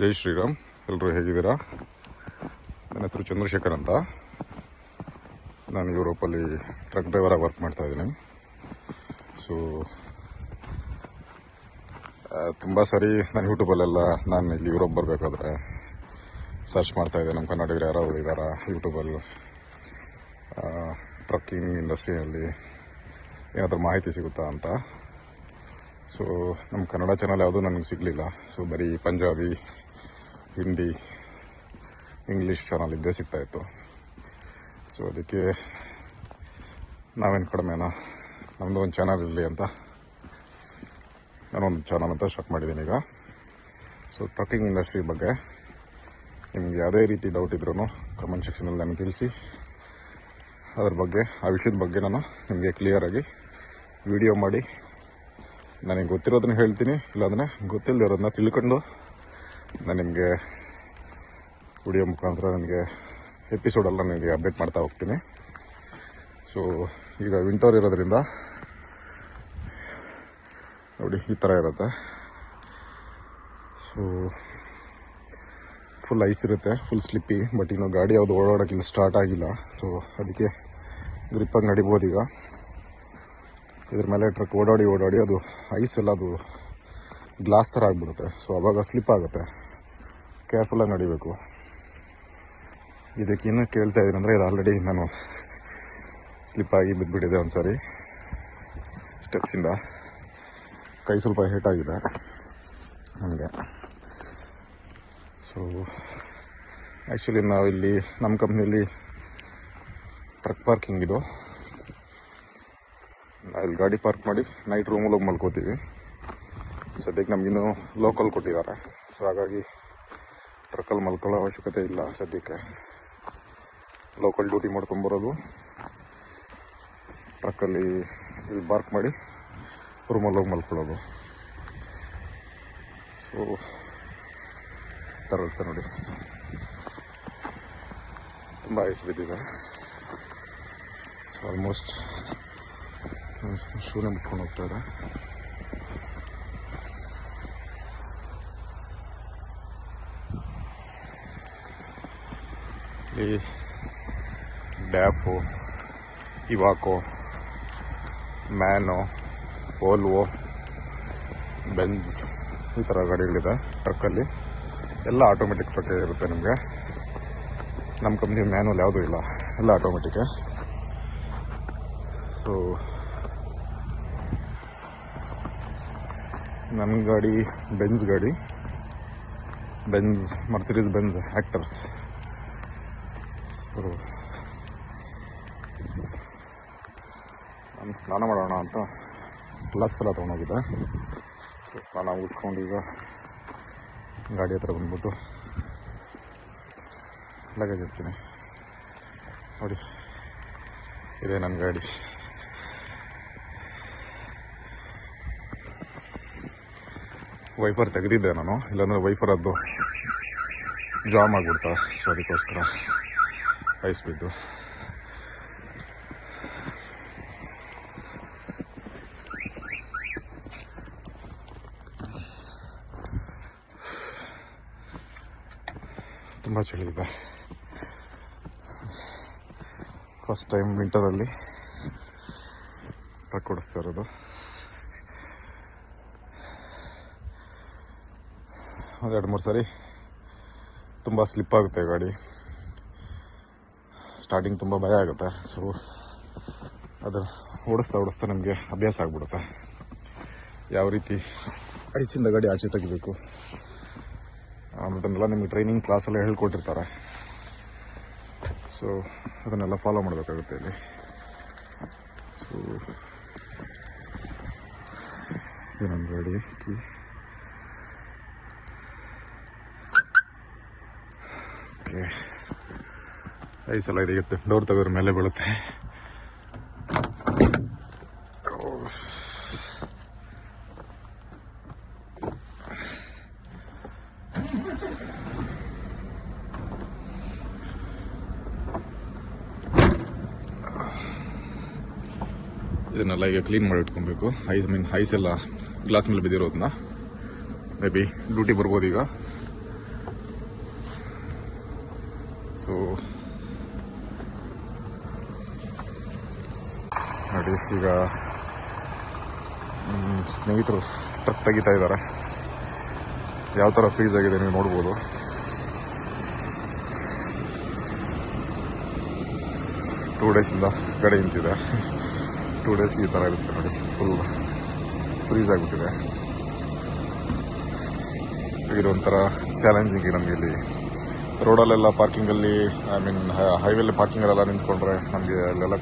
ಜೈ ಶ್ರೀರಾಮ್. ಎಲ್ಲರೂ ಹೇಗಿದ್ದೀರಾ? ನನ್ನ ಹೆಸರು ಚಂದ್ರಶೇಖರ್ ಅಂತ. ನಾನು ಯುರೋಪಲ್ಲಿ ಟ್ರಕ್ ಡ್ರೈವರಾಗಿ ವರ್ಕ್ ಮಾಡ್ತಾ ಇದ್ದೀನಿ. ಸೊ ತುಂಬ ಸರಿ ನಾನು ಯೂಟ್ಯೂಬಲ್ಲೆಲ್ಲ ನಾನು ಇಲ್ಲಿ ಯುರೋಪ್ ಬರಬೇಕಾದ್ರೆ ಸರ್ಚ್ ಮಾಡ್ತಾಯಿದ್ದೆ ನಮ್ಮ ಕನ್ನಡಿಗರು ಯಾರಾದರೂ ಇದ್ದಾರಾ ಯೂಟ್ಯೂಬಲ್ಲಿ? ಟ್ರಕ್ಕಿಂಗ್ ಇಂಡಸ್ಟ್ರಿಯಲ್ಲಿ ಏನಾದರೂ ಮಾಹಿತಿ ಸಿಗುತ್ತಾ ಅಂತ. ಸೊ ನಮ್ಮ ಕನ್ನಡ ಚಾನಲ್ ಯಾವುದೂ ನನಗೆ ಸಿಗಲಿಲ್ಲ. ಸೊ ಬರೀ ಪಂಜಾಬಿ ಹಿಂದಿ ಇಂಗ್ಲೀಷ್ ಚಾನಲ್ ಇದ್ದೇ ಸಿಗ್ತಾಯಿತ್ತು ಸೊ ಅದಕ್ಕೆ ನಾವೇನು ಕಡಿಮೆನಾ? ನಮ್ಮದು ಒಂದು ಚಾನಲ್ ಇರಲಿ ಅಂತ ನಾನೊಂದು ಚಾನಲ್ ಅಂತ ಸ್ಟಾರ್ಟ್ ಮಾಡಿದ್ದೀನಿ ಈಗ. ಸೊ ಟ್ರಕ್ಕಿಂಗ್ ಇಂಡಸ್ಟ್ರಿ ಬಗ್ಗೆ ನಿಮ್ಗೆ ಯಾವುದೇ ರೀತಿ ಡೌಟ್ ಇದ್ರೂ ಕಮೆಂಟ್ ಸೆಕ್ಷನಲ್ಲಿ ನನಗೆ ತಿಳಿಸಿ. ಅದ್ರ ಬಗ್ಗೆ, ಆ ವಿಷಯದ ಬಗ್ಗೆ ನಾನು ನಿಮಗೆ ಕ್ಲಿಯರಾಗಿ ವಿಡಿಯೋ ಮಾಡಿ. ನನಗೆ ಗೊತ್ತಿರೋದನ್ನ ಹೇಳ್ತೀನಿ, ಇಲ್ಲಾಂದರೆ ಗೊತ್ತಿಲ್ಲದಿರೋದನ್ನ ತಿಳ್ಕೊಂಡು ನಾನು ನಿಮಗೆ ವಿಡಿಯೋ ಮುಖಾಂತರ ನನಗೆ ಎಪಿಸೋಡೆಲ್ಲ ನಿಮಗೆ ಅಪ್ಡೇಟ್ ಮಾಡ್ತಾ ಹೋಗ್ತೀನಿ. ಸೊ ಈಗ ವಿಂಟರ್ ಇರೋದ್ರಿಂದ ನೋಡಿ, ಈ ಥರ ಇರುತ್ತೆ. ಸೊ ಫುಲ್ ಐಸ್ ಇರುತ್ತೆ ಫುಲ್ ಸ್ಲಿಪ್ಪಿ ಬಟ್ ಇನ್ನು ಗಾಡಿ ಯಾವುದು ಓಡಾಡೋಕ್ಕಿಲ್ಲ ಸ್ಟಾರ್ಟ್ ಆಗಿಲ್ಲ. ಸೊ ಅದಕ್ಕೆ ಗ್ರಿಪ್ಪಾಗಿ ನಡಿಬೋದು ಈಗ. ಇದ್ರ ಮೇಲೆ ಟ್ರಕ್ ಓಡಾಡಿ ಓಡಾಡಿ ಅದು ಐಸ್ ಎಲ್ಲ ಅದು ಗ್ಲಾಸ್ ಥರ ಆಗಿಬಿಡುತ್ತೆ. ಸೊ ಅವಾಗ ಸ್ಲಿಪ್ ಆಗುತ್ತೆ. ಕೇರ್ಫುಲ್ಲಾಗಿ ನಡಿಬೇಕು. ಇದಕ್ಕೆ ಇನ್ನೂ ಕೇಳ್ತಾ ಇದ್ದೀನಿ ಅಂದರೆ ಇದು ಆಲ್ರೆಡಿ ನಾನು ಸ್ಲಿಪ್ ಆಗಿ ಬಿದ್ದುಬಿಟ್ಟಿದೆ ಒಂದು ಸಾರಿ ಸ್ಟೆಪ್ಸಿಂದ ಕೈ ಸ್ವಲ್ಪ ಆಗಿದೆ ನನಗೆ ಸೊ ಆ್ಯಕ್ಚುಲಿ ನಾವಿಲ್ಲಿ ನಮ್ಮ ಕಂಪ್ನಿಯಲ್ಲಿ ಟ್ರಕ್ ಪಾರ್ಕಿಂಗ್ ಇದು. ಇಲ್ಲಿ ಗಾಡಿ ಪಾರ್ಕ್ ಮಾಡಿ ನೈಟ್ ರೂಮಲ್ಲಿ ಹೋಗಿ ಮಲ್ಕೋತೀವಿ. ಸದ್ಯಕ್ಕೆ ನಮಗಿನ್ನೂ ಲೋಕಲ್ ಕೊಟ್ಟಿದ್ದಾರೆ. ಸೊ ಹಾಗಾಗಿ ಟ್ರಕ್ಕಲ್ಲಿ ಮಲ್ಕೊಳ್ಳೋ ಅವಶ್ಯಕತೆ ಇಲ್ಲ ಸದ್ಯಕ್ಕೆ. ಲೋಕಲ್ ಡ್ಯೂಟಿ ಮಾಡ್ಕೊಂಬರೋದು ಟ್ರಕ್ಕಲ್ಲಿ ಇಲ್ಲಿ ಬಾರ್ಕ್ ಮಾಡಿ ರೂಮಲ್ಲಿ ಹೋಗಿ ಮಲ್ಕೊಳ್ಳೋದು. ಸೊ ಥರ ಇರುತ್ತೆ ನೋಡಿ. ತುಂಬ ಐಸ್ ಬಿದ್ದಿದೆ. ಸೊ ಆಲ್ಮೋಸ್ಟ್ ಶೂನೇ ಮುಚ್ಕೊಂಡು ಹೋಗ್ತಾ ಈ DAF, Iveco, MAN, Volvo, Benz, ಈ ಥರ ಗಾಡಿಗಳಿದೆ ಟ್ರಕ್ಕಲ್ಲಿ. ಎಲ್ಲ ಆಟೋಮೆಟಿಕ್ ಟ್ರಕ್ ಇರುತ್ತೆ ನಿಮಗೆ. ನಮ್ಮ ಕಂಪ್ನಿ ಮ್ಯಾನುವಲ್ ಯಾವುದೂ ಇಲ್ಲ. ಎಲ್ಲ ಆಟೋಮೆಟಿಕ್ಕೆ ಸೊ ನನ್ನ ಗಾಡಿ, ಬೆಂಜ್ ಗಾಡಿ. Benz Mercedes Benz Actros so ನಾನು ಸ್ನಾನ ಮಾಡೋಣ ಅಂತ ಲಕ್ಸ್ ಎಲ್ಲ ತೊಗೊಂಡೋಗಿದ್ದೆ. ಸೊ ಸ್ನಾನ ಮುಗಿಸ್ಕೊಂಡು ಈಗ ಗಾಡಿ ಹತ್ರ ಬಂದ್ಬಿಟ್ಟು ಲಗೇಜ್ ಇಡ್ತೀನಿ. ನೋಡಿ, ಇದೆ ನನ್ನ ಗಾಡಿ. ವೈಫರ್ ತೆಗೆದಿದ್ದೆ ನಾನು, ಇಲ್ಲಾಂದರೆ ವೈಫರ್ ಅದು ಜಾಮ್ ಆಗಿಬಿಡ್ತಾ, ಸೊ ಅದಕ್ಕೋಸ್ಕರ. ಐಸ್ ಬಿದ್ದು ತುಂಬ ಚಳಿ ಇದೆ. ಫಸ್ಟ್ ಟೈಮ್ ವಿಂಟರಲ್ಲಿ ಟ್ರಕ್ ಓಡಿಸ್ತಾ ಇರೋದು. ಒಂದು ಎರಡು ಮೂರು ಸಾರಿ ತುಂಬ ಸ್ಲಿಪ್ ಆಗುತ್ತೆ ಗಾಡಿ. ಸ್ಟಾರ್ಟಿಂಗ್ ತುಂಬ ಭಯ ಆಗುತ್ತೆ. ಸೊ ಅದು ಓಡಿಸ್ತಾ ಓಡಿಸ್ತಾ ನಮಗೆ ಅಭ್ಯಾಸ ಆಗ್ಬಿಡುತ್ತೆ. ಯಾವ ರೀತಿ ಐಸಿಂದ ಗಾಡಿ ಆಚೆ ತೆಗಿಬೇಕು? ಅದನ್ನೆಲ್ಲ ನಿಮಗೆ ಟ್ರೈನಿಂಗ್ ಕ್ಲಾಸಲ್ಲೇ ಹೇಳ್ಕೊಟ್ಟಿರ್ತಾರೆ. ಸೊ ಅದನ್ನೆಲ್ಲ ಫಾಲೋ ಮಾಡಬೇಕಾಗುತ್ತೆ ಇಲ್ಲಿ. ಸೊ ಇದು ನನ್ನ ಗಾಡಿ ಕೀ ಓಕೆ ಐಸ್ ಎಲ್ಲ ಇದೆಯುತ್ತೆ ಡೋರ್ ತೆಗೆದ್ರ ಮೇಲೆ ಬೀಳುತ್ತೆ. ಇದನ್ನೆಲ್ಲ ಈಗ ಕ್ಲೀನ್ ಮಾಡಿ ಇಟ್ಕೊಬೇಕು. ಐಸ್ ಮೀನ್ ಐಸ್ ಎಲ್ಲ ಗ್ಲಾಸ್ ಮೇಲೆ ಬಿದ್ದಿರೋದನ್ನ ಮೇ ಬಿ ಡ್ಯೂಟಿ ಬರ್ಬೋದು ಈಗ ನೋಡಿ ಈಗ ಸ್ನೇಹಿತರು ಟ್ರಕ್ ತೆಗಿತಾ ಇದ್ದಾರೆ. ಯಾವ ಥರ ಫ್ರೀಸ್ ಆಗಿದೆ ನೀವು ನೋಡ್ಬೋದು. ಟೂ ಡೇಸಿಂದ ಕಡೆ ನಿಂತಿದೆ. ಟೂ ಡೇಸ್ ಈ ಥರ ಇರುತ್ತೆ ನೋಡಿ ಫುಲ್ ಫ್ರೀಸ್ ಆಗಿಬಿಟ್ಟಿದೆ. ಇದೊಂಥರ ಚಾಲೆಂಜಿಂಗ್ ನಮಗೆ ಇಲ್ಲಿ ರೋಡಲ್ಲೆಲ್ಲ ಪಾರ್ಕಿಂಗಲ್ಲಿ ಐ ಮೀನ್ ಹೈವೇಲಿ ಪಾರ್ಕಿಂಗಲ್ಲೆಲ್ಲ ನಿಂತ್ಕೊಂಡ್ರೆ ನಮಗೆ ಅಲ್ಲೆಲ್ಲ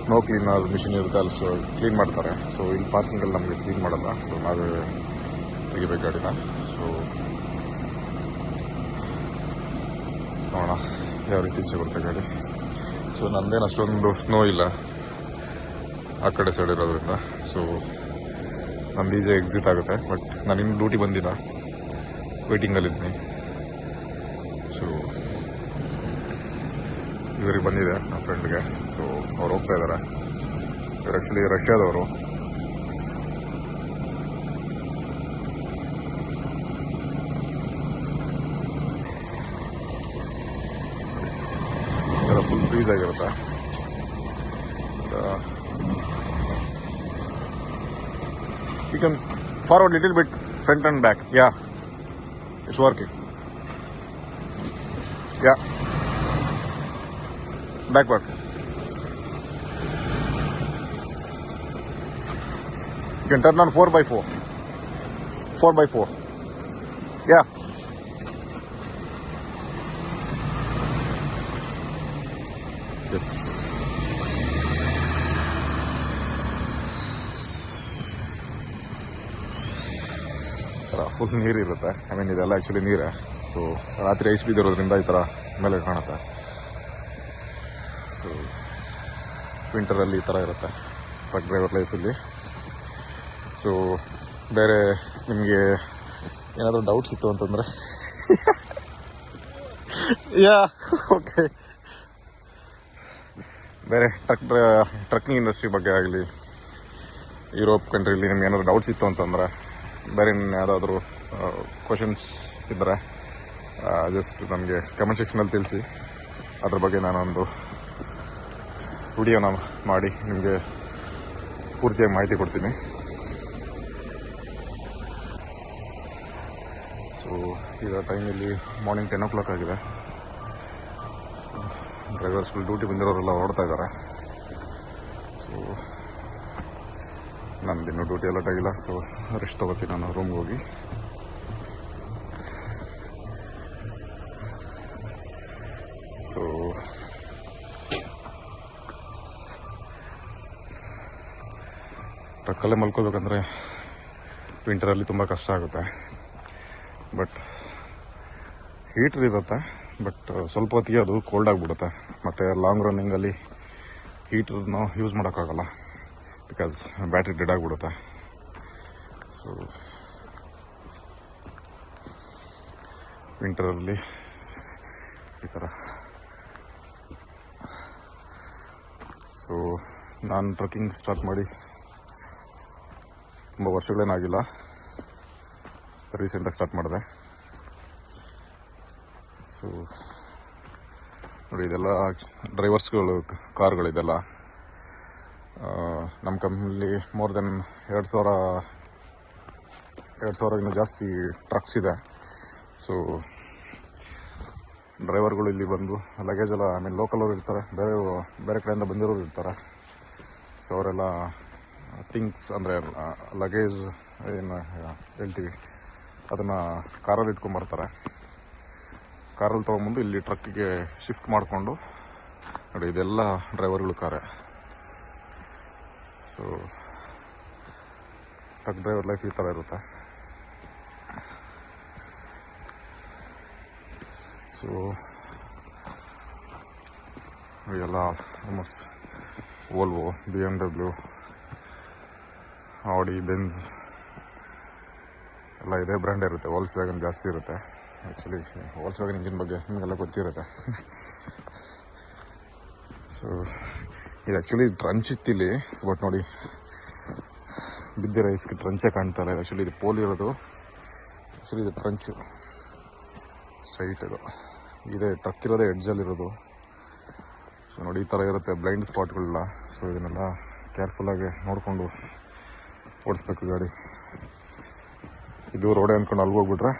ಸ್ನೋ ಕ್ಲೀನರ್ ಮಿಷಿನ್ ಇರುತ್ತೆ ಅಲ್ಲಿ ಸೊ ಕ್ಲೀನ್ ಮಾಡ್ತಾರೆ. ಸೊ ಇಲ್ಲಿ ಪಾರ್ಕಿಂಗಲ್ಲಿ ನಮಗೆ ಕ್ಲೀನ್ ಮಾಡಲ್ಲ. ಸೊ ನಾವೇ ತೆಗಿಬೇಕು ಗಾಡಿನ. ಸೊ ನೋಡೋಣ ಯಾವ ರೀತಿ ಈಚೆ ಬರುತ್ತೆ ಗಾಡಿ. ಸೊ ನಂದೇನು ಅಷ್ಟೊಂದು ಸ್ನೋ ಇಲ್ಲ ಆ ಕಡೆ ಸೈಡ್ ಇರೋದ್ರಿಂದ. ಸೊ ನಂದು ಈಜೆ ಎಕ್ಸಿಟ್ ಆಗುತ್ತೆ. ಬಟ್ ನಾನು ಇನ್ನು ಡ್ಯೂಟಿ ಬಂದಿಲ್ಲ. ವೇಟಿಂಗಲ್ಲಿದ್ದೀನಿ ಸೊ ಇವರಿಗೆ ಬಂದಿದೆ ನಮ್ಮ ಫ್ರೆಂಡ್ಗೆ. ಸೊ ಅವ್ರು ಹೋಗ್ತಾ ಇದ್ದಾರೆ ಇವ್ರು ಆ್ಯಕ್ಚುಲಿ ರಷ್ಯಾದವರು. ಫುಲ್ ಫ್ರೀಸ್ ಆಗಿರುತ್ತೆ? You can forward little bit front and back yeah it's working yeah backward. You can turn on 4 by 4 4 by 4 Yeah. Yes. Full ನೀರು ಇರುತ್ತೆ ಐ ಮೀನ್ ಇದೆಲ್ಲ ಆ್ಯಕ್ಚುಲಿ ನೀರೇ ಸೊ ರಾತ್ರಿ ಐಸ್ ಬಿದ್ದಿರೋದ್ರಿಂದ ಈ ಥರ ಮೇಲೆ ಕಾಣುತ್ತೆ ವಿಂಟರಲ್ಲಿ ಈ ಥರ ಇರುತ್ತೆ ಟ್ರಕ್ ಡ್ರೈವರ್ ಲೈಫಲ್ಲಿ ಸೊ ಬೇರೆ ನಿಮಗೆ ಏನಾದರೂ ಡೌಟ್ಸ್ ಇತ್ತು ಅಂತಂದರೆ? ಯಾ ಓಕೆ ಬೇರೆ ಟ್ರಕ್ ಟ್ರಕ್ಕಿಂಗ್ ಇಂಡಸ್ಟ್ರಿ ಬಗ್ಗೆ ಆಗಲಿ ಯುರೋಪ್ ಕಂಟ್ರಿಲಿ ನಿಮ್ಗೆ ಏನಾದರೂ ಡೌಟ್ಸ್ ಇತ್ತು ಅಂತಂದರೆ, ಬೇರೆ ಯಾವುದಾದ್ರೂ ಕ್ವಶನ್ಸ್ ಇದ್ದರೆ ಜಸ್ಟ್ ನಮಗೆ ಕಮೆಂಟ್ ಸೆಕ್ಷನಲ್ಲಿ ತಿಳಿಸಿ. ಅದ್ರ ಬಗ್ಗೆ ನಾನೊಂದು ವಿಡಿಯೋನ ಮಾಡಿ, ನಿಮಗೆ ಪೂರ್ತಿಯಾಗಿ ಮಾಹಿತಿ ಕೊಡ್ತೀನಿ. ಸೊ ಈಗ ಟೈಮಲ್ಲಿ ಮಾರ್ನಿಂಗ್ ಟೆನ್ ಓ ಕ್ಲಾಕ್ ಆಗಿದೆ ಡ್ರೈವರ್ಸ್ಗಳು ಡ್ಯೂಟಿ ಬಂದಿರೋರೆಲ್ಲ ಹೊರಡ್ತಾ ಇದ್ದಾರೆ. ಸೊ ನಂದಿನ್ನೂ ಡ್ಯೂಟಿ ಎಲ್ಲ ಆಗಿಲ್ಲ. ಸೊ ರೆಸ್ಟ್ ತೊಗೋತೀನಿ ನಾನು ರೂಮ್ಗೆ ಹೋಗಿ. ಸೊ ಟ್ರಕ್ಕಲ್ಲೇ ಮಲ್ಕೋಬೇಕಂದ್ರೆ ವಿಂಟರಲ್ಲಿ ತುಂಬ ಕಷ್ಟ ಆಗುತ್ತೆ. ಬಟ್ ಹೀಟ್ರ್ ಇರುತ್ತೆ ಬಟ್ ಸ್ವಲ್ಪ ಹೊತ್ತಿಗೆ ಅದು ಕೋಲ್ಡ್ ಆಗಿಬಿಡುತ್ತೆ. ಮತ್ತು ಲಾಂಗ್ ರನ್ನಿಂಗಲ್ಲಿ ಹೀಟ್ರನ್ನ ಯೂಸ್ ಮಾಡೋಕ್ಕಾಗಲ್ಲ ಬಿಕಾಸ್ ಬ್ಯಾಟ್ರಿ ಡೆಡ್ ಆಗಿಬಿಡುತ್ತೆ. ಸೊ ವಿಂಟರಲ್ಲಿ ಈ ಥರ ಸೊ ನಾನು ಟ್ರಕ್ಕಿಂಗ್ ಸ್ಟಾರ್ಟ್ ಮಾಡಿ ತುಂಬ ವರ್ಷಗಳೇನಾಗಿಲ್ಲ. ರೀಸೆಂಟಾಗಿ ಸ್ಟಾರ್ಟ್ ಮಾಡಿದೆ. ಸೊ ನೋಡಿ, ಇದೆಲ್ಲ ಡ್ರೈವರ್ಸ್ಗಳು ಕಾರ್ಗಳಿದೆಲ್ಲ ನಮ್ಮ ಕಂಪ್ನಿಲಿ ಮೋರ್ ದೆನ್ ಎರಡು ಸಾವಿರ ಎರಡು ಸಾವಿರ ಇನ್ನೂ ಜಾಸ್ತಿ ಟ್ರಕ್ಸ್ ಇದೆ. ಸೊ ಡ್ರೈವರ್ಗಳು ಇಲ್ಲಿ ಬಂದು ಲಗೇಜ್ ಎಲ್ಲ ಐ ಮೀನ್ ಲೋಕಲ್ ಅವ್ರು ಇರ್ತಾರೆ. ಬೇರೆ ಬೇರೆ ಕಡೆಯಿಂದ ಬಂದಿರೋರು ಇರ್ತಾರೆ. ಸೊ ಅವರೆಲ್ಲ ಥಿಂಗ್ಸ್ ಅಂದರೆ ಲಗೇಜ್, ಏನು ಹೇಳ್ತೀವಿ. ಅದನ್ನು ಕಾರಲ್ಲಿ ಇಟ್ಕೊಂಬರ್ತಾರೆ ಕಾರಲ್ಲಿ ತೊಗೊಂಬಂದು ಇಲ್ಲಿ ಟ್ರಕ್ಕಿಗೆ ಶಿಫ್ಟ್ ಮಾಡಿಕೊಂಡು, ನೋಡಿ, ಇದೆಲ್ಲ ಡ್ರೈವರ್ಗಳು ಕಾರೇ. ಸೊ ಟ್ರಕ್ ಡ್ರೈವರ್ ಲೈಫ್ ಈ ಥರ ಇರುತ್ತೆ. ಸೊ ಎಲ್ಲ almost Volvo B M W Audi Benz ಎಲ್ಲ ಇದೇ ಬ್ರ್ಯಾಂಡ್ ಇರುತ್ತೆ. ವಾಲ್ಸ್ ವ್ಯಾಗನ್ ಜಾಸ್ತಿ ಇರುತ್ತೆ. ಆ್ಯಕ್ಚುಲಿ ವಾಲ್ಸ್ ವ್ಯಾಗನ್ ಇಂಜಿನ್ ಬಗ್ಗೆ ನಿಮಗೆಲ್ಲ ಗೊತ್ತಿರುತ್ತೆ. ಸೊ ಇದು ಆ್ಯಕ್ಚುಲಿ ಟ್ರಂಚ್ ಇತ್ತಿಲ್ಲಿ ಸೊ ಬಟ್ ನೋಡಿ, ಬಿದ್ದಿರೋ ಇಸ್ಕೆ ಟ್ರಂಚೇ ಕಾಣ್ತಾ ಇಲ್ಲ. ಆ್ಯಕ್ಚುಲಿ ಇದು ಪೋಲ್ ಇರೋದು. ಆ್ಯಕ್ಚುಲಿ ಇದು ಟ್ರಂಚು ಸ್ಟ್ರೈಟ್ ಇದು. ಇದೇ ಟ್ರಕ್ ಇರೋದೇ ಎಡ್ಜಲ್ಲಿರೋದು ಸೊ ನೋಡಿ, ಈ ಥರ ಇರುತ್ತೆ. ಬ್ಲೈಂಡ್ ಸ್ಪಾಟ್ಗಳನ್ನ ಸೊ ಇದನ್ನೆಲ್ಲ ಕೇರ್ಫುಲ್ಲಾಗಿ ನೋಡಿಕೊಂಡು ಓಡಿಸ್ಬೇಕು ಗಾಡಿ. ಇದು ರೋಡೆ ಅಂದ್ಕೊಂಡು ಅಲ್ಲಿ ಹೋಗ್ಬಿಟ್ರೆ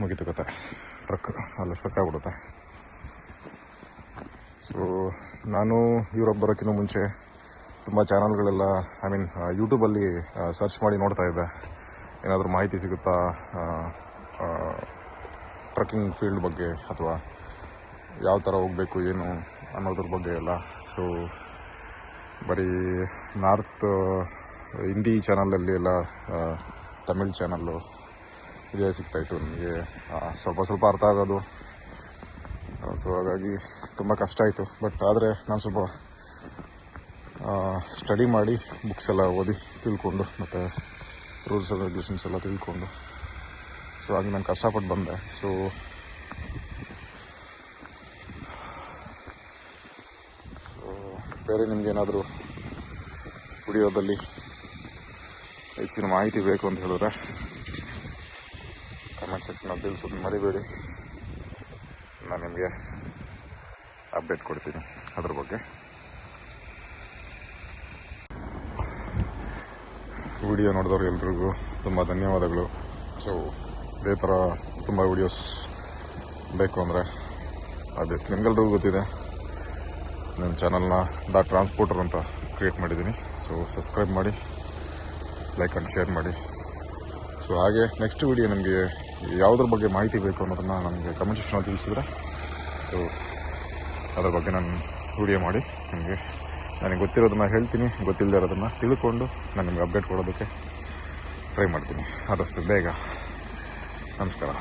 ಮುಗಿತು ಕತೆ. ಟ್ರಕ್ ಅಲ್ಲಿ ಸಕ್ಕಾಗ್ಬಿಡುತ್ತೆ ಸೊ ನಾನು ಯುರೋಪ್ ಬರೋಕ್ಕಿಂತ ಮುಂಚೆ ತುಂಬ ಚಾನಲ್ಗಳೆಲ್ಲ ಐ ಮೀನ್ ಯೂಟ್ಯೂಬಲ್ಲಿ ಸರ್ಚ್ ಮಾಡಿ ನೋಡ್ತಾ ಇದ್ದೆ. ಏನಾದರೂ ಮಾಹಿತಿ ಸಿಗುತ್ತಾ? ಟ್ರಕ್ಕಿಂಗ್ ಫೀಲ್ಡ್ ಬಗ್ಗೆ ಅಥವಾ ಯಾವ ಥರ ಹೋಗಬೇಕು, ಏನು ಅನ್ನೋದ್ರ ಬಗ್ಗೆ ಎಲ್ಲ. ಸೊ ಬರೀ ನಾರ್ತ್, ಹಿಂದಿ ಚಾನಲಲ್ಲಿ ಎಲ್ಲ ತಮಿಳ್ ಚಾನಲ್ಲು ಇದೇ ಸಿಗ್ತಾಯಿತ್ತು ನನಗೆ ಸ್ವಲ್ಪ ಸ್ವಲ್ಪ ಅರ್ಥ ಆಗೋದು. ಸೊ ಹಾಗಾಗಿ ತುಂಬ ಕಷ್ಟ ಆಯಿತು. ಬಟ್ ಆದರೆ ನಾನು ಸ್ವಲ್ಪ ಸ್ಟಡಿ ಮಾಡಿ ಬುಕ್ಸ್ ಎಲ್ಲ ಓದಿ ತಿಳ್ಕೊಂಡು ಮತ್ತು ರೂಲ್ಸ್ ಆ್ಯಂಡ್ ರೆಗ್ಯುಲೇಷನ್ಸ್ ಎಲ್ಲ ತಿಳ್ಕೊಂಡು. ಸೊ ಹಾಗೆ ನಾನು ಕಷ್ಟಪಟ್ಟು ಬಂದೆ. ಸೊ ಬೇರೆ ನಿಮಗೇನಾದರೂ ವಿಡಿಯೋದಲ್ಲಿ ಹೆಚ್ಚಿನ ಮಾಹಿತಿ ಬೇಕು ಅಂತ ಹೇಳಿದ್ರೆ ಕಮೆಂಟ್ ಸೆಕ್ಷನಲ್ಲಿ ತಿಳಿಸೋದು ಮರಿಬೇಡಿ. ನಾನು ನಿಮಗೆ ಅಪ್ಡೇಟ್ ಕೊಡ್ತೀನಿ ಅದ್ರ ಬಗ್ಗೆ. ವಿಡಿಯೋ ನೋಡಿದವ್ರು ಎಲ್ರಿಗೂ ತುಂಬ ಧನ್ಯವಾದಗಳು. ಸೊ ಇದೇ ಥರ ತುಂಬ ವಿಡಿಯೋಸ್ ಬೇಕು ಅಂದರೆ ಅದೇ ನಿಮ್ಗೆಲ್ರಿಗೂ ಗೊತ್ತಿದೆ. ನನ್ನ ಚಾನಲ್ನ ದ ಟ್ರಾನ್ಸ್ಪೋರ್ಟರ್ ಅಂತ ಕ್ರಿಯೇಟ್ ಮಾಡಿದ್ದೀನಿ. ಸೊ ಸಬ್ಸ್ಕ್ರೈಬ್ ಮಾಡಿ ಲೈಕ್ ಆ್ಯಂಡ್ ಶೇರ್ ಮಾಡಿ. ಸೊ ಹಾಗೆ ನೆಕ್ಸ್ಟ್ ವಿಡಿಯೋ ನನಗೆ ಯಾವುದ್ರ ಬಗ್ಗೆ ಮಾಹಿತಿ ಬೇಕು ಅನ್ನೋದನ್ನು ನನಗೆ ಕಮೆಂಟ್ ಸೆಕ್ಷನಲ್ಲಿ ತಿಳಿಸಿದ್ರೆ. ಸೊ ಅದರ ಬಗ್ಗೆ ನಾನು ವಿಡಿಯೋ ಮಾಡಿ, ನಿಮಗೆ ನನಗೆ ಗೊತ್ತಿರೋದನ್ನು ಹೇಳ್ತೀನಿ ಗೊತ್ತಿಲ್ಲದೆ ಇರೋದನ್ನು ತಿಳ್ಕೊಂಡು ನಾನು ನಿಮಗೆ ಅಪ್ಡೇಟ್ ಕೊಡೋದಕ್ಕೆ ಟ್ರೈ ಮಾಡ್ತೀನಿ. ಆದಷ್ಟು ಬೇಗ. ನಮಸ್ಕಾರ.